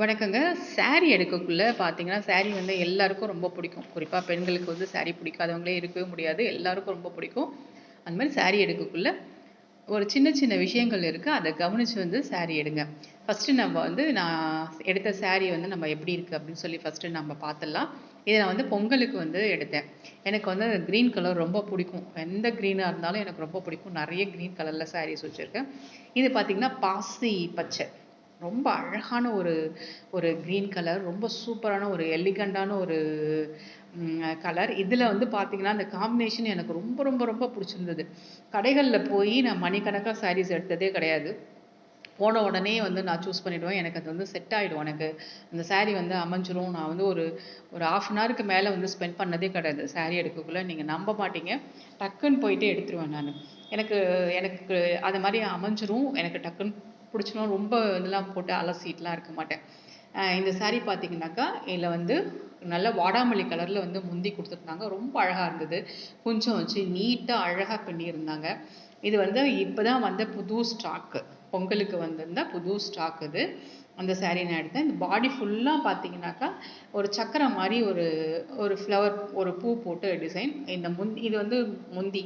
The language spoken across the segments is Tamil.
வணக்கங்க. சாரீ எடுக்கக்குள்ளே பார்த்தீங்கன்னா சாரீ வந்து எல்லாருக்கும் ரொம்ப பிடிக்கும். குறிப்பாக பெண்களுக்கு வந்து சாரீ பிடிக்காதவங்களே இருக்கவே முடியாது. எல்லாருக்கும் ரொம்ப பிடிக்கும். அந்த மாதிரி சாரீ எடுக்கக்குள்ள ஒரு சின்ன சின்ன விஷயங்கள் இருக்குது அதை கவனித்து வந்து சாரீ எடுங்க. ஃபஸ்ட்டு நம்ம வந்து நான் எடுத்த சாரீ வந்து நம்ம எப்படி இருக்குது அப்படின்னு சொல்லி ஃபஸ்ட்டு நம்ம பார்த்துடலாம் இதை நான் வந்து பொங்கலுக்கு வந்து எடுத்தேன். எனக்கு வந்து க்ரீன் கலர் ரொம்ப பிடிக்கும். எந்த க்ரீனாக இருந்தாலும் எனக்கு ரொம்ப பிடிக்கும். நிறைய க்ரீன் கலரில் சாரீஸ் வச்சுருக்கேன். இது பார்த்தீங்கன்னா பாசி பச்சை. ரொம்ப அழகான ஒரு ஒரு க்ரீன் கலர் ரொம்ப சூப்பரான ஒரு எலிகண்டான ஒரு கலர் இதில் வந்து பார்த்தீங்கன்னா அந்த காம்பினேஷன் எனக்கு ரொம்ப ரொம்ப ரொம்ப பிடிச்சிருந்தது. கடைகளில் போய் நான் மணிக்கணக்காக சாரீஸ் எடுத்ததே கிடையாது. போன உடனே வந்து நான் சூஸ் பண்ணிவிடுவேன் எனக்கு அது வந்து செட் ஆகிடும் எனக்கு அந்த சாரீ வந்து அமைஞ்சிரும். நான் வந்து ஒரு ஒரு ஆஃப் அன் ஹவருக்கு மேலே வந்து ஸ்பெண்ட் பண்ணதே கிடையாது. சாரீ எடுக்கக்குள்ளே நீங்கள் நம்ப மாட்டீங்க. டக்குன்னு போயிட்டு எடுத்துருவேன் நான். எனக்கு எனக்கு அது மாதிரி அமைஞ்சிரும். எனக்கு டக்குன்னு பிடிச்சிரும் ரொம்ப இதெல்லாம் போட்டு அலசிட்டுலாம் இருக்க மாட்டேன். இந்த சாரீ பார்த்தீங்கன்னாக்கா இதில் வந்து நல்ல வாடாமல்லி கலரில் வந்து முந்தி கொடுத்துருந்தாங்க. ரொம்ப அழகாக இருந்தது. கொஞ்சம் வச்சு நீட்டாக அழகாக பண்ணியிருந்தாங்க. இது வந்து இப்போ தான் வந்த புது ஸ்டாக்கு பொங்கலுக்கு வந்திருந்த புது ஸ்டாக் இது. அந்த சாரீ நான் எடுத்தேன். இந்த பாடி ஃபுல்லாக பார்த்தீங்கன்னாக்கா ஒரு சக்கரம் மாதிரி ஒரு ஒரு ஃப்ளவர் ஒரு பூ போட்டு டிசைன் இந்த முந்தி இது வந்து முந்தி.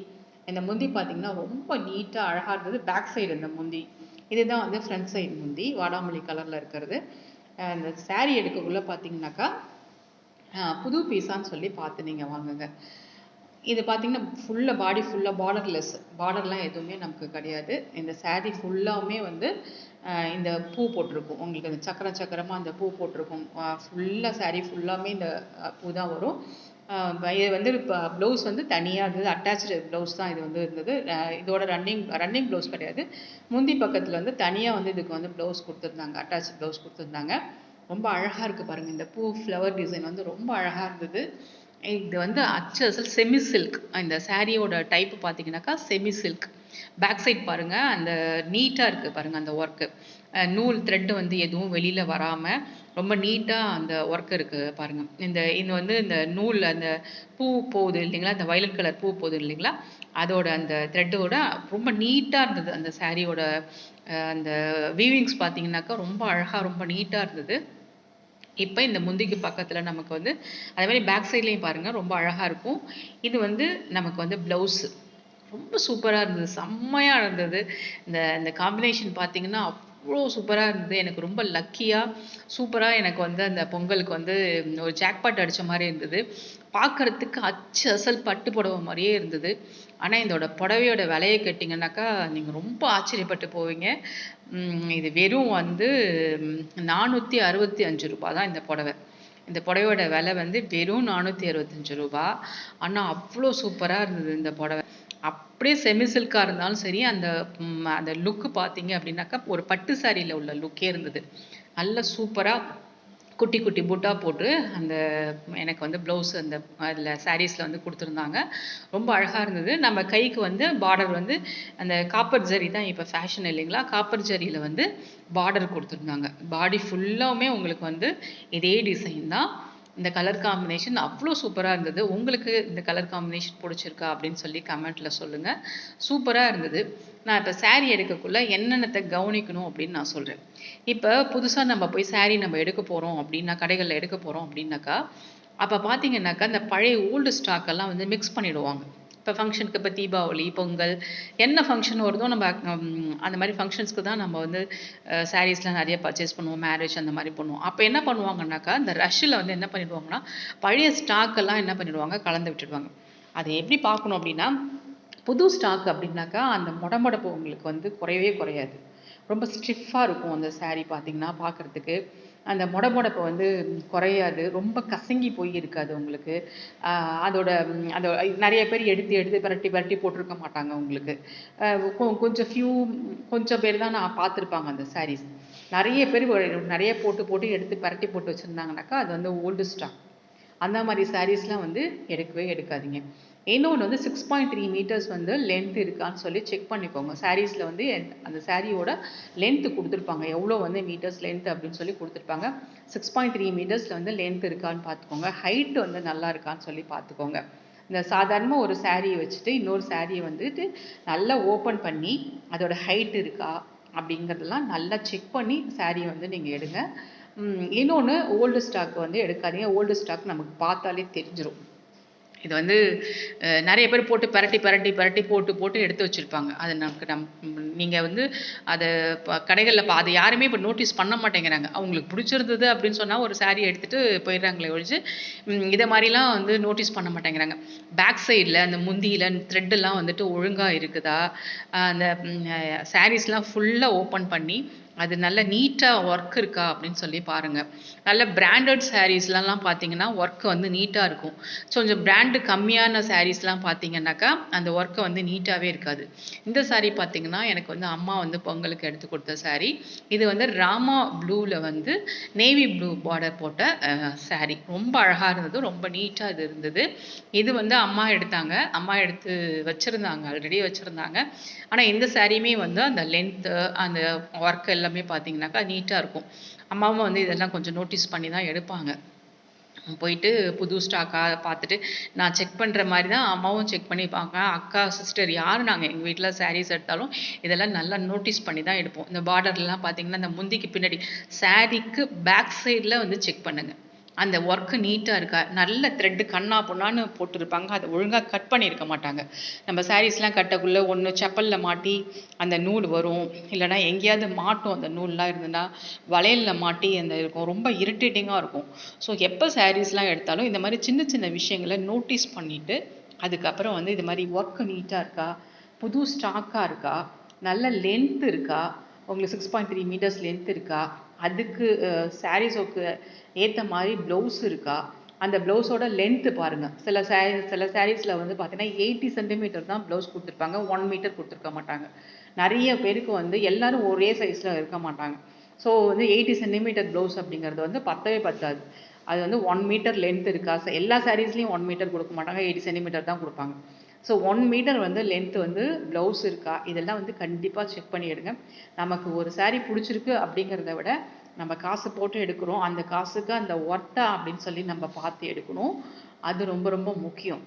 இந்த முந்தி பார்த்தீங்கன்னா ரொம்ப நீட்டாக அழகாக இருந்தது. பேக் சைடு இந்த முந்தி. இதுதான் வந்து ஃப்ரண்ட் சைடு முந்தி வாடாமல்லி கலரில் இருக்கிறது. அந்த இந்த எடுக்கக்குள்ளே பார்த்தீங்கன்னாக்கா புது பீஸான்னு சொல்லி பார்த்து நீங்கள் வாங்குங்க. இது பார்த்தீங்கன்னா ஃபுல்லாக பாடி ஃபுல்லாக பார்டர்லெஸ் பார்டர்லாம் எதுவுமே நமக்கு கிடையாது. இந்த சாரீ ஃபுல்லாமே வந்து இந்த பூ போட்டிருக்கும். உங்களுக்கு அந்த சக்கர சக்கரமாக அந்த பூ போட்டிருக்கும். ஃபுல்லாக சாரீ ஃபுல்லாமே இந்த பூ தான் வரும். இது வந்து இப்போ ப்ளவுஸ் வந்து தனியாக இருந்தது. அட்டாச்சு ப்ளவுஸ் தான் இது வந்து இருந்தது. இதோட ரன்னிங் ரன்னிங் ப்ளவுஸ் கிடையாது. முந்தி பக்கத்தில் வந்து தனியாக வந்து இதுக்கு வந்து ப்ளவுஸ் கொடுத்துருந்தாங்க. அட்டாச் ப்ளவுஸ் கொடுத்துருந்தாங்க. ரொம்ப அழகாக இருக்குது பாருங்கள் இந்த பூ ஃப்ளவர் டிசைன் வந்து ரொம்ப அழகாக இருந்தது. இது வந்து அச்சு அசல் செமி சில்க் இந்த சாரியோட டைப் பார்த்தீங்கன்னாக்கா செமி சில்க் பேக் சைட் பாருங்க அந்த நீட்டாக இருக்கு பாருங்க அந்த ஒர்க்கு நூல் த்ரெட் வந்து எதுவும் வெளியில வராம ரொம்ப நீட்டாக அந்த ஒர்க் இருக்கு பாருங்க. இந்த இது வந்து இந்த நூல் அந்த பூ போகுது இல்லைங்களா? அந்த வயலட் கலர் பூ போகுது இல்லைங்களா? அதோட அந்த த்ரெட்டோட ரொம்ப நீட்டாக இருந்தது. அந்த சாரியோட அந்த வீவிங்ஸ் பார்த்தீங்கன்னாக்கா ரொம்ப அழகாக ரொம்ப நீட்டாக இருந்தது. இப்போ இந்த முந்திக்கு பக்கத்தில் நமக்கு வந்து அதே மாதிரி பேக் சைட்லேயும் பாருங்கள் ரொம்ப அழகாக இருக்கும். இது வந்து நமக்கு வந்து ப்ளவுஸு ரொம்ப சூப்பராக இருந்தது. செம்மையாக இருந்தது இந்த இந்த காம்பினேஷன் பார்த்தீங்கன்னா அவ்வளோ சூப்பராக இருந்தது. எனக்கு ரொம்ப லக்கியாக சூப்பராக எனக்கு வந்து அந்த பொங்கலுக்கு வந்து ஒரு ஜாக்பாட் அடித்த மாதிரி இருந்தது. பார்க்கறதுக்கு அச்சு அசல் பட்டு புடவை மாதிரியே இருந்தது. ஆனால் இதோட புடவையோட விலையை கேட்டிங்கன்னாக்கா நீங்கள் ரொம்ப ஆச்சரியப்பட்டு போவீங்க. இது வெறும் வந்து நானூற்றி அறுபத்தி அஞ்சு ரூபா தான் இந்த புடவை. இந்த புடவையோட விலை வந்து வெறும் நானூற்றி அறுபத்தஞ்சு ரூபாய். ஆனால் அவ்வளோ சூப்பராக இருந்தது இந்த புடவை. அப்படியே செமி சில்காக இருந்தாலும் சரி அந்த அந்த லுக்கு பார்த்தீங்க அப்படின்னாக்கா ஒரு பட்டு சாரியில் உள்ள லுக்கே இருந்தது. நல்ல சூப்பராக குட்டி குட்டி புட்டா போட்டு அந்த எனக்கு வந்து ப்ளவுஸ் அந்த அதில் சாரீஸில் வந்து கொடுத்துருந்தாங்க. ரொம்ப அழகாக இருந்தது. நம்ம கைக்கு வந்து பார்டர் வந்து அந்த காப்பர் ஜரி தான் இப்போ ஃபேஷன் இல்லைங்களா? காப்பர் ஜரியில் வந்து பார்டர் கொடுத்துருந்தாங்க. பாடி ஃபுல்லாவுமே உங்களுக்கு வந்து இதே டிசைன் தான். இந்த கலர் காம்பினேஷன் அவ்வளோ சூப்பராக இருந்தது. உங்களுக்கு இந்த கலர் காம்பினேஷன் பிடிச்சிருக்கா அப்படின்னு சொல்லி கமெண்ட்டில் சொல்லுங்கள் சூப்பராக இருந்தது. நான் இப்போ சாரீ எடுக்கக்குள்ள என்னென்னத்தை கவனிக்கணும் அப்படின்னு நான் சொல்கிறேன் இப்போ புதுசாக நம்ம போய் சாரீ நம்ம எடுக்க போகிறோம் அப்படின்னா கடைகளில் எடுக்க போகிறோம் அப்படின்னாக்கா அப்போ பார்த்தீங்கன்னாக்கா இந்த பழைய ஓல்டு ஸ்டாக்கெல்லாம் வந்து மிக்ஸ் பண்ணிவிடுவாங்க இப்போ ஃபங்க்ஷனுக்கு இப்போ தீபாவளி பொங்கல் என்ன ஃபங்க்ஷன் வருதோ நம்ம அந்த மாதிரி ஃபங்க்ஷன்ஸ்க்கு தான் நம்ம வந்து சாரீஸ்லாம் நிறைய பர்ச்சேஸ் பண்ணுவோம் மேரேஜ் அந்த மாதிரி பண்ணுவோம். அப்போ என்ன பண்ணுவாங்கன்னாக்கா இந்த ரஷ்ஷில் வந்து என்ன பண்ணிடுவாங்கன்னா பழைய ஸ்டாக்கெல்லாம் என்ன பண்ணிடுவாங்க கலந்து விட்டுடுவாங்க. அதை எப்படி பார்க்கணும் அப்படின்னா புது ஸ்டாக் அப்படின்னாக்கா அந்த முடமுடப்பு உங்களுக்கு வந்து குறையவே குறையாது. ரொம்ப ஸ்டிஃபாக இருக்கும் அந்த சாரீ பார்த்தீங்கன்னா பார்க்கறதுக்கு. அந்த முடமுடப்பு வந்து குறையாது. ரொம்ப கசங்கி போய் இருக்காது உங்களுக்கு. அதோட ம், நிறைய பேர் எடுத்து எடுத்து பிரட்டி பிரட்டி போட்டிருக்க மாட்டாங்க உங்களுக்கு. கொ- கொஞ்சம் ஃபியூ கொஞ்சம் பேர் தான் நான் பார்த்துருப்பாங்க அந்த சாரீஸ் நிறைய பேர் நிறைய போட்டு போட்டு எடுத்து பிரட்டி போட்டு வச்சுருந்தாங்கனாக்கா அது வந்து ஓல்டு ஸ்டாக் அந்த மாதிரி சாரீஸ்லாம் வந்து எடுக்கவே எடுக்காதீங்க. இன்னொன்று வந்து சிக்ஸ் பாயிண்ட் த்ரீ மீட்டர்ஸ் வந்து லென்த் இருக்கான்னு சொல்லி செக் பண்ணிக்கோங்க. சாரீஸில் வந்து அந்த சாரியோட லென்த்து கொடுத்துருப்பாங்க. எவ்வளோ வந்து மீட்டர்ஸ் லென்த் அப்படின்னு சொல்லி கொடுத்துருப்பாங்க. சிக்ஸ் பாயிண்ட் த்ரீ மீட்டர்ஸில் வந்து லென்த் இருக்கான்னு பார்த்துக்கோங்க. ஹைட் வந்து நல்லா இருக்கான்னு சொல்லி பார்த்துக்கோங்க. இந்த சாதாரணமாக ஒரு சாரியை வச்சுட்டு இன்னொரு சாரியை வந்துட்டு நல்லா ஓப்பன் பண்ணி அதோட ஹைட் இருக்கா அப்படிங்கிறதெல்லாம் நல்லா செக் பண்ணி சாரியை வந்து நீங்கள் எடுங்க. இன்னொன்று ஓல்டு ஸ்டாக் வந்து எடுக்காதீங்க. ஓல்டு ஸ்டாக் நமக்கு பார்த்தாலே தெரிஞ்சிடும் இது வந்து நிறைய பேர் போட்டு பரட்டி பரட்டி பரட்டி போட்டு போட்டு எடுத்து வச்சுருப்பாங்க. அது நமக்கு நம் நீங்கள் வந்து அதை கடைகளில் இப்போ அதை யாருமே இப்போ நோட்டீஸ் பண்ண மாட்டேங்கிறாங்க. அவங்களுக்கு பிடிச்சிருந்தது அப்படின்னு சொன்னால் ஒரு சாரீ எடுத்துகிட்டு போயிடுறாங்களே ஒழிச்சு இதை மாதிரிலாம் வந்து நோட்டீஸ் பண்ண மாட்டேங்கிறாங்க. பேக் சைடில் அந்த முந்தியில் த்ரெட்டெல்லாம் வந்துட்டு ஒழுங்காக இருக்குதா? அந்த சாரீஸ்லாம் ஃபுல்லாக ஓப்பன் பண்ணி அது நல்ல நீட்டாக ஒர்க் இருக்கா அப்படின்னு சொல்லி பாருங்கள் நல்ல பிராண்டட் சாரீஸ்லாம் பார்த்தீங்கன்னா ஒர்க் வந்து நீட்டாக இருக்கும். ஸோ கொஞ்சம் பிராண்டு கம்மியான சாரீஸ்லாம் பார்த்தீங்கன்னாக்கா அந்த ஒர்க்கு வந்து நீட்டாகவே இருக்காது. இந்த சாரீ பார்த்தீங்கன்னா எனக்கு வந்து அம்மா வந்து பொங்கலுக்கு எடுத்து கொடுத்த சாரீ இது வந்து ராமா ப்ளூவில் வந்து நேவி ப்ளூ பார்டர் போட்ட சாரீ ரொம்ப அழகாக இருந்தது ரொம்ப நீட்டாக இது இருந்தது. இது வந்து அம்மா எடுத்தாங்க. அம்மா எடுத்து வச்சுருந்தாங்க ஆல்ரெடி வச்சுருந்தாங்க. ஆனால் இந்த சாரியுமே வந்து அந்த லென்த்து அந்த ஒர்க்கு எல்லாமே பார்த்தீங்கன்னாக்கா நீட்டாக இருக்கும். அம்மாவும் வந்து இதெல்லாம் கொஞ்சம் நோட்டீஸ் பண்ணி தான் எடுப்பாங்க. போயிட்டு புது ஸ்டாக்காக பார்த்துட்டு நான் செக் பண்ணுற மாதிரி தான் அம்மாவும் செக் பண்ணி பார்க்க அக்கா சிஸ்டர் யார் நாங்கள் எங்கள் வீட்டில் சாரீஸ் எடுத்தாலும் இதெல்லாம் நல்லா நோட்டீஸ் பண்ணி தான் எடுப்போம். இந்த பார்டர்லாம் பார்த்தீங்கன்னா இந்த முந்திக்கு பின்னாடி சாரீக்கு பேக் சைடில் வந்து செக் பண்ணுங்கள் அந்த ஒர்க்கு நீட்டாக இருக்கா நல்ல த்ரெட்டு கண்ணா பொண்ணான்னு போட்டிருப்பாங்க அதை ஒழுங்காக கட் பண்ணியிருக்க மாட்டாங்க. நம்ம சாரீஸ்லாம் கட்டக்குள்ளே ஒன்று செப்பலில் மாட்டி அந்த நூல் வரும். இல்லைன்னா எங்கேயாவது மாட்டும் அந்த நூல்லாம் இருந்ததுன்னா வளையலில் மாட்டி அந்த இருக்கும். ரொம்ப இரிட்டேட்டிங்காக இருக்கும். ஸோ எப்போ சாரீஸ்லாம் எடுத்தாலும் இந்த மாதிரி சின்ன சின்ன விஷயங்களை நோட்டீஸ் பண்ணிவிட்டு அதுக்கப்புறம் வந்து இது மாதிரி ஒர்க்கு நீட்டாக இருக்கா புது ஸ்டாக்காக இருக்கா நல்ல லென்த் இருக்கா உங்களுக்கு six point three meters length இருக்கா அதுக்கு சாரீஸோக்கு ஏற்ற மாதிரி ப்ளவுஸ் இருக்கா? அந்த ப்ளவுஸோட லென்த்து பாருங்கள் சில சாரீ சில சாரீஸில் வந்து பார்த்தீங்கன்னா எயிட்டி சென்டிமீட்டர் தான் ப்ளவுஸ் கொடுத்துருப்பாங்க. ஒன் மீட்டர் கொடுத்துருக்க மாட்டாங்க. நிறைய பேருக்கு வந்து எல்லாரும் ஒரே சைஸில் இருக்க மாட்டாங்க. ஸோ வந்து எயிட்டி சென்டிமீட்டர் ப்ளவுஸ் அப்படிங்கிறது வந்து பத்தவே பத்தாது. அது வந்து ஒன் மீட்டர் லென்த் இருக்கா? எல்லா சாரீஸ்லேயும் ஒன் மீட்டர் கொடுக்க மாட்டாங்க. எயிட்டி சென்டிமீட்டர் தான் கொடுப்பாங்க. ஸோ ஒன் மீட்டர் வந்து லென்த் வந்து ப்ளவுஸ் இருக்கா? இதெல்லாம் வந்து கண்டிப்பாக செக் பண்ணி எடுங்க. நமக்கு ஒரு சாரீ பிடிச்சிருக்கு அப்படிங்கிறத விட நம்ம காசு போட்டு எடுக்கிறோம். அந்த காசுக்கு அந்த ஒர்த்தா அப்படின்னு சொல்லி நம்ம பார்த்து எடுக்கணும். அது ரொம்ப ரொம்ப முக்கியம்.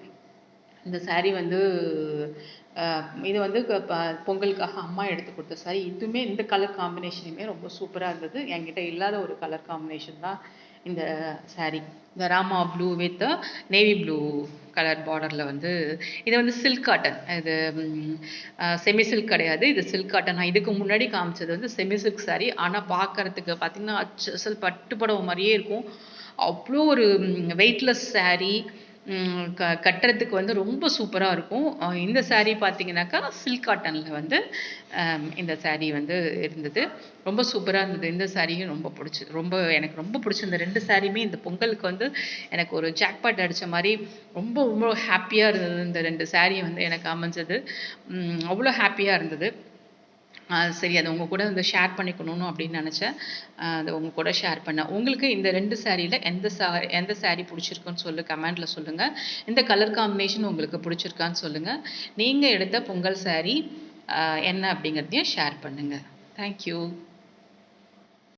இந்த சாரீ வந்து இது வந்து பொங்கலுக்காக அம்மா எடுத்து கொடுத்த சாரி இதுவுமே இந்த கலர் காம்பினேஷனுமே ரொம்ப சூப்பராக இருந்தது. என்கிட்ட இல்லாத ஒரு கலர் காம்பினேஷன் தான் இந்த saree இந்த Rama blue with navy blue colour பார்டரில் வந்து இது வந்து சில்க் காட்டன் இது செமி சில்க் கிடையாது. இது சில்க் காட்டன் நான் இதுக்கு முன்னாடி காமிச்சது வந்து செமி சில்க் saree. ஆனால் பார்க்கறதுக்கு பார்த்திங்கன்னா அச்சல் பட்டு புடவை மாதிரியே இருக்கும். அவ்வளோ ஒரு வெயிட்லெஸ் சாரீ க கட்டுறதுக்கு வந்து ரொம்ப சூப்பராக இருக்கும். இந்த சாரீ பார்த்தீங்கன்னாக்கா சில்க் காட்டனில் வந்து இந்த சாரீ வந்து இருந்தது. ரொம்ப சூப்பராக இருந்தது. இந்த சாரியும் ரொம்ப பிடிச்சி ரொம்ப எனக்கு ரொம்ப பிடிச்ச. இந்த ரெண்டு சாரியுமே இந்த பொங்கலுக்கு வந்து எனக்கு ஒரு ஜாக்பாட் அடித்த மாதிரி ரொம்ப ரொம்ப ஹாப்பியாக இருந்தது. இந்த ரெண்டு சாரியை வந்து எனக்கு அமைஞ்சது. அவ்வளோ ஹாப்பியாக இருந்தது. சரி அதை உங்கள் கூட வந்து ஷேர் பண்ணிக்கணும்னு அப்படின்னு நினச்சேன். அதை உங்கள் கூட ஷேர் பண்ணேன் உங்களுக்கு இந்த ரெண்டு சாரியில் எந்த சா எந்த saree பிடிச்சிருக்குன்னு சொல்லு கமெண்ட்டில் சொல்லுங்கள் இந்த கலர் காம்பினேஷன் உங்களுக்கு பிடிச்சிருக்கான்னு சொல்லுங்கள் நீங்கள் எடுத்த பொங்கல் saree என்ன அப்படிங்கிறதையும் ஷேர் பண்ணுங்கள் தேங்க்யூ